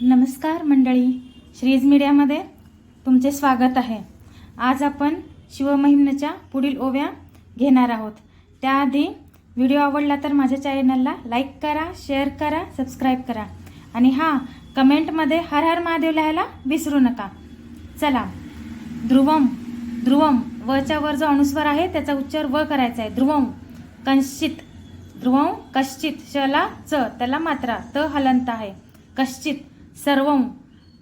नमस्कार मंडळी श्रीज मीडियामध्ये तुमचे स्वागत आहे. आज आपण शिवमहिम्नच्या पुढील ओव्या घेणार आहोत. त्याआधी व्हिडिओ आवडला तर माझ्या चॅनलला लाईक करा शेअर करा सबस्क्राईब करा. आणि हां कमेंटमध्ये हर हर महादेव लिहायला विसरू नका. चला ध्रुवम ध्रुवम वच्या वर जो अनुस्वार आहे त्याचा उच्चार व करायचा आहे. ध्रुवम कंशित ध्रुवम कश्चित शला च त्याला मात्रा त हलंत आहे. कश्चित सर्वम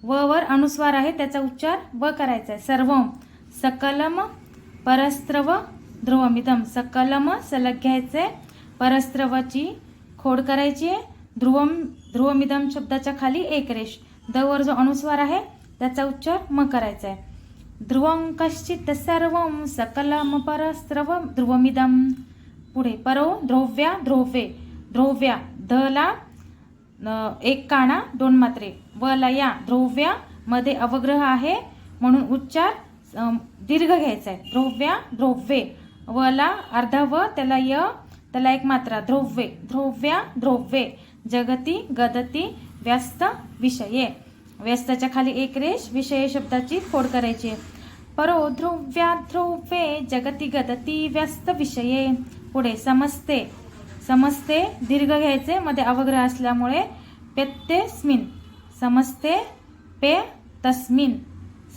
व वर अनुस्वार आहे त्याचा उच्चार व करायचा आहे. सर्वम सकलम परस्त्रव ध्रुवमिदम सकलम सलग घ्यायचं. आहे परस्त्रवची खोड करायची आहे. ध्रुवम ध्रुवमिदम शब्दाच्या खाली एक रेष. द वर जो अनुस्वार आहे त्याचा उच्चार म करायचा आहे. ध्रुवं कश्चित सर्वं सकलम परस्त्रव ध्रुवमिदम पुढे परो द्रव्या ध्रुवे ध्रुव्या धला एक काना दोन मात्रे. व लया द्रव्यामध्ये अवग्रह आहे म्हणून उच्चार दीर्घ घ्यायचा आहे. ध्रुव्या ध्रुवे वला अर्धा व त्याला य त्याला एक मात्रा. ध्रुवे ध्रुव्या ध्रुवे जगती गदती व्यस्त विषये. व्यस्ताच्या खाली एक रेष विषय शब्दाची फोड करायची आहे. परो ध्रुव्या ध्रुवे जगती गदती व्यस्त विषये. पुढे समजते समजते दीर्घ घ्यायचे मध्ये अवग्रह असल्यामुळे पेत्तेस्मिन समजते पे तस्मिन.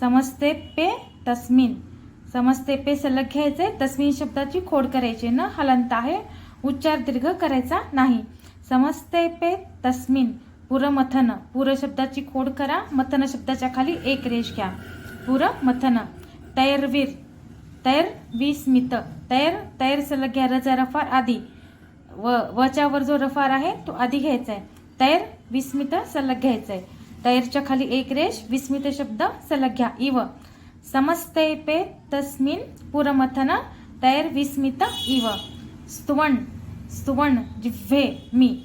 समजते पे तस्मिन. समजते पे सलग घ्यायचे तस्मिन शब्दाची खोड करायची. न हलंत आहे उच्चार दीर्घ करायचा नाही. समजते पे तस्मिन. पुरमथन. पुर शब्दाची खोड करा मथन शब्दाच्या खाली एक रेष घ्या. पुर मथन तैरवीर. तैर विस्मित तैर तैर सलग घ्या रजा रफार आधी व वच्या वर जो रफार आहे तो आधी घ्यायचा आहे. तैर विस्मित सलग घ्यायचा आहे. तैरच्या खाली एक रेष विस्मित शब्द सलग घ्या. इव समस्ते पे तस्मिन पुरमथन तैर विस्मित इव स्तुवण स्तुवण जिव्हे मी.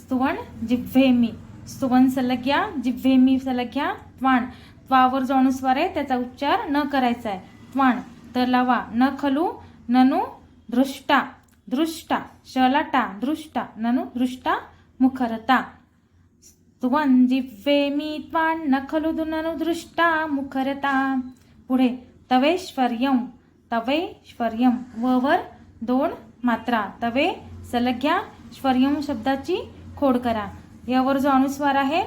स्तुवण जिव्हे मी. स्तुवन सलग घ्या. जिव्हे मी सलग घ्या. त्वाण. त्वावर जो अनुस्वार आहे त्याचा उच्चार न करायचा आहे. त्वाण. तर लावा. न खलू ननु दृष्टा. दृष्टा शलाटा दृष्टा ननु दृष्टा मुखरता स्तुवन जिव्हे मी त्वाण न खलु ननु दृष्टा मुखरता पुढे तवेश्वर्यम तवेश्वर्यम व वर दोन मात्रा तवे सलग्या श्वर्यम शब्दाची खोड करा यावर जो अनुस्वार आहे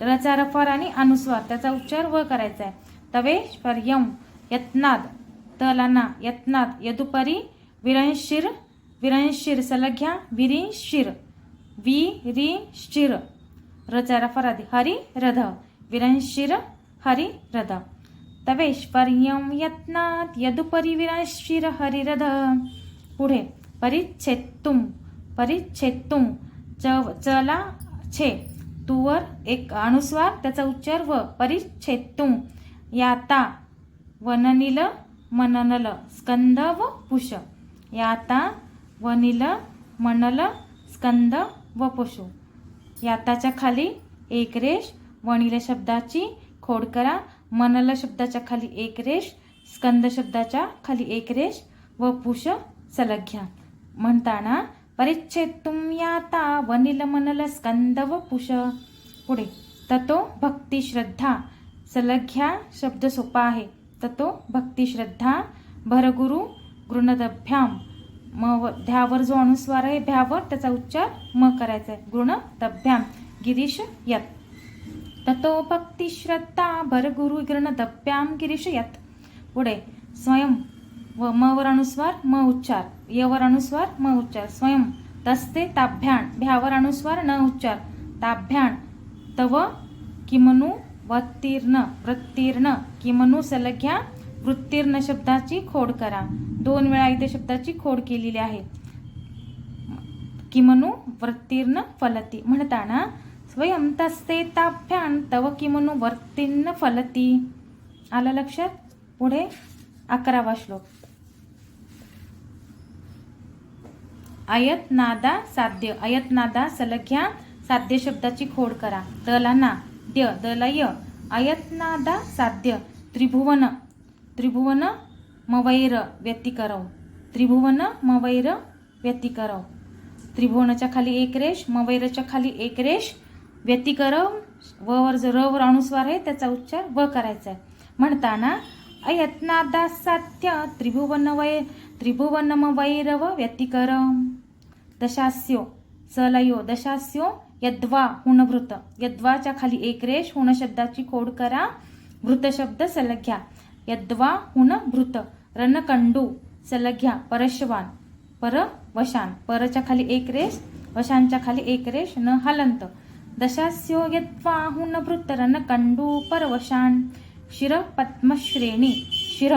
रचा रफार आणि अनुस्वार त्याचा उच्चार व करायचा आहे. तवेश्वर्यम यत्नाद तलाना यत्नाद यदुपरी विरंशिर विरंशिर सलघ्या विरिंशिर. शिर रचा रफार आधी हरि रध. विरंशिर हरि रध. तवेश्वर्यं यत्नात्. यदुपरि विरंशिर हरिरध पुढे. परिच्छेत्तुम. परिच्छेत्तुम. च चला छे. तुवर एक अनुस्वार त्याचा उच्चार व. परिच्छेत्तुम. याता वननील मननल. स्कंद व पुष. याता वनिल मनल स्कंद व पुषु याताच्या खाली एक रेष वनिल शब्दाची खोड करा मनल शब्दाच्या खाली एक रेष स्कंद शब्दाच्या खाली एक रेष व पुष सलग घ्या. म्हणताना परिच्छेद तुम याता वनिल मनल स्कंद व पुष. पुढे ततो भक्ती श्रद्धा. सलग घ्या शब्द सोपा आहे. ततो भक्ती श्रद्धा. भरगुरु गृणदभ्याम. म व ध्यावर जो अनुस्वार आहे भ्यावर त्याचा उच्चार म करायचा आहे. गृणदभ्याम गिरीश यत. ततो भक्ती श्रद्धा भरगुरु गृणदभ्याम गिरीश यत. पुढे स्वयं व म वर अनुस्वार म उच्चार. यवर अनुस्वार म उच्चार. स्वयं तस्ते ताभ्याण भ्यावर अनुस्वार न उच्चार. ताभ्याण तव किमनु वत्तीर्ण. वृत्तीर्ण किमनु सलघ्या. वृत्तीर्ण शब्दाची खोड करा. दोन वेळा इथे शब्दाची खोड केलेली आहे. किमनु वृत्तीर्ण फलती. म्हणताना स्वयं तस्ते ताभ्यान तव किमनु वर्तीर्ण फलती. आलं लक्षात? पुढे अकरावा श्लोक. आयत नादा साध्य अयतनादा नादा साध्य शब्दाची खोड करा. दला ना द्य दलय य नादा साध्य त्रिभुवन त्रिभुवन मवैर व्यतिकरव त्रिभुवन मवैर व्यतिकरव त्रिभुवनाच्या खाली एक रेष मवैरच्या खाली एक रेष. व्यतिकरव व वर जो र वर अनुस्वार आहे त्याचा उच्चार व करायचा आहे. म्हणताना अयत्नादासात्य त्रिभुवन वै त्रिभुवनम वैरव व्यतिकरम दशास्यो सलयो दशास्यो यद्वा हुणभृत. यद्वाच्या खाली एक रेष हुण शब्दाची खोड करा. वृतशब्द सलग घ्या. यद्वा भृत रणकंडू सलघ्या परशवान पर वशान परच्या खाली एक रेष वशांच्या खाली एक रेष न हलंत. दशास्यो यद्वा हुण भृत रणकंडू परवशान शिर पद्मश्रेणी शिर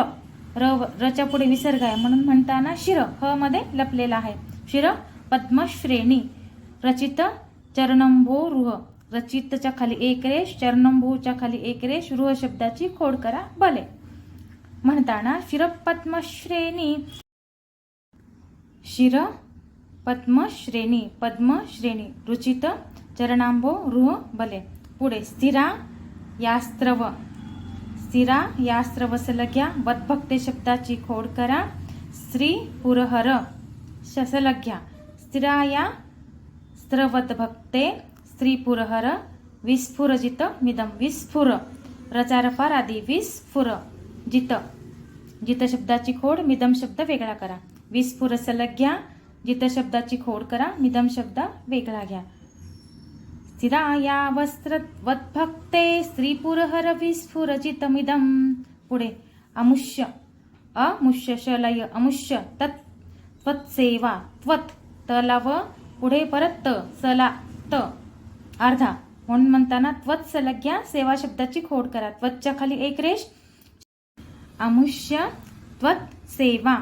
र रच्या पुढे विसर्ग आहे म्हणून म्हणताना शिर ह मध्ये लपलेला आहे. शिर पद्मश्रेणी रचित चरणंभो रुह रचितच्या खाली एक रेष चरणंभोच्या खाली एक रेष रुह शब्दाची खोड करा भले म्हणताना शिरपद्मश्रेणी. शिर पद्मश्रेणी पद्मश्रेणी रुचित चरणांबो रुह बले. पुढे स्थिरा यास्त्रव. स्थिरा यास्त्रव सलग्या वद्भक्ते शब्दाची खोड करा. स्त्री पुरहर शसलग्या स्थिराया स्त्रवद्भक्ते स्त्री पुरहर विस्फुरजित मिदम विस्फुर. रचारफार आदी विस्फुर. जित. जित शब्दाची खोड मिदम शब्द वेगळा करा. विस्फुर सलग्या जित शब्दाची खोड करा मिदम शब्द वेगळा घ्या. स्थिरा या वस्त्रवद्भक्ते स्त्रीपुरहर मिदम. पुढे. अमुष्य. अमुष्य शलय अमुष्य तत् त्वत्सेवा त्वत तला व पुढे परत त सला त. अर्धा. म्हणून म्हणताना त्वत सलग्या सेवा शब्दाची खोड करा. त्वतच्या खाली एक रेष. अमुष्य त्वत सेवा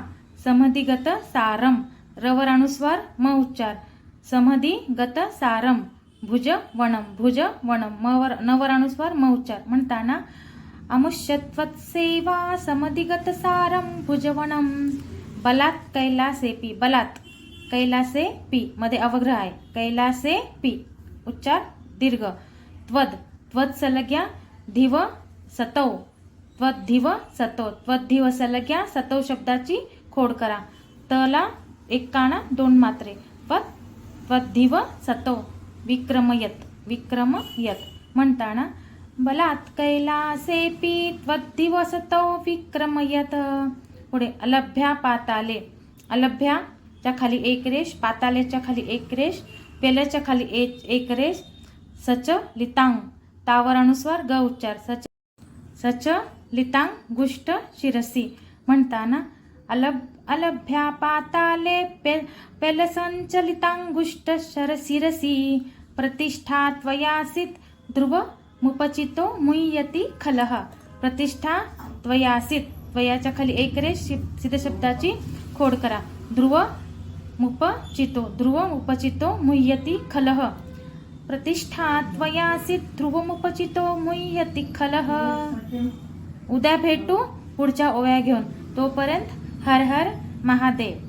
समधिगत सारम रवरानुस्वार म उच्चार समधिगत सारम भुज वणम भुज वणम मवर नवरानुस्वार म उच्चार म्हणताना अमुष्यत्वत सेवा समधिगत सारम भुजवणम बलात् कैलासे पी बलात् कैलासे पी मध्ये अवग्रह आहे. कैलासे पी उच्चार दीर्घ. त्वद त्वद सलग्या धिव सतौ. त्वद्धिव सतो. त्वद्धिव सलग्या सतो शब्दाची खोड करा. तला एक काना दोन मात्रे. त्वद त्वद्धिव सतो. विक्रमयत. विक्रमयत. म्हणताना बलात् कैलासेपी त्वद्दिव सतो विक्रमयत. पुढे अलभ्या पाताले. अलभ्याच्या खाली एक रेष पातालेच्या खाली एक रेष पेल्याच्या खाली एक एक रेष सच लितांग. तावर अनुस्वार ग उच्चार. सच सच लितांग गुष्ट शिरसी। म्हणताना अलभ अलभ्या पाताले पे पेलसंचलितांगुष्ट शरशिरसी प्रतिष्ठा त्वयासित ध्रुव मुपचितो मुह्यती खलः। प्रतिष्ठा त्वयासित त्वयाच्या खाली एक रेष सिद्ध शब्दाची खोड करा। ध्रुव मुपचितो ध्रुव मुपचितो मुह्यती खलः। प्रतिष्ठा त्वयासित ध्रुवमुपचितो मुह्यती खलः। उद्या भेटू पुढच्या ओव्या घेऊन. तोपर्यंत हर हर महादेव.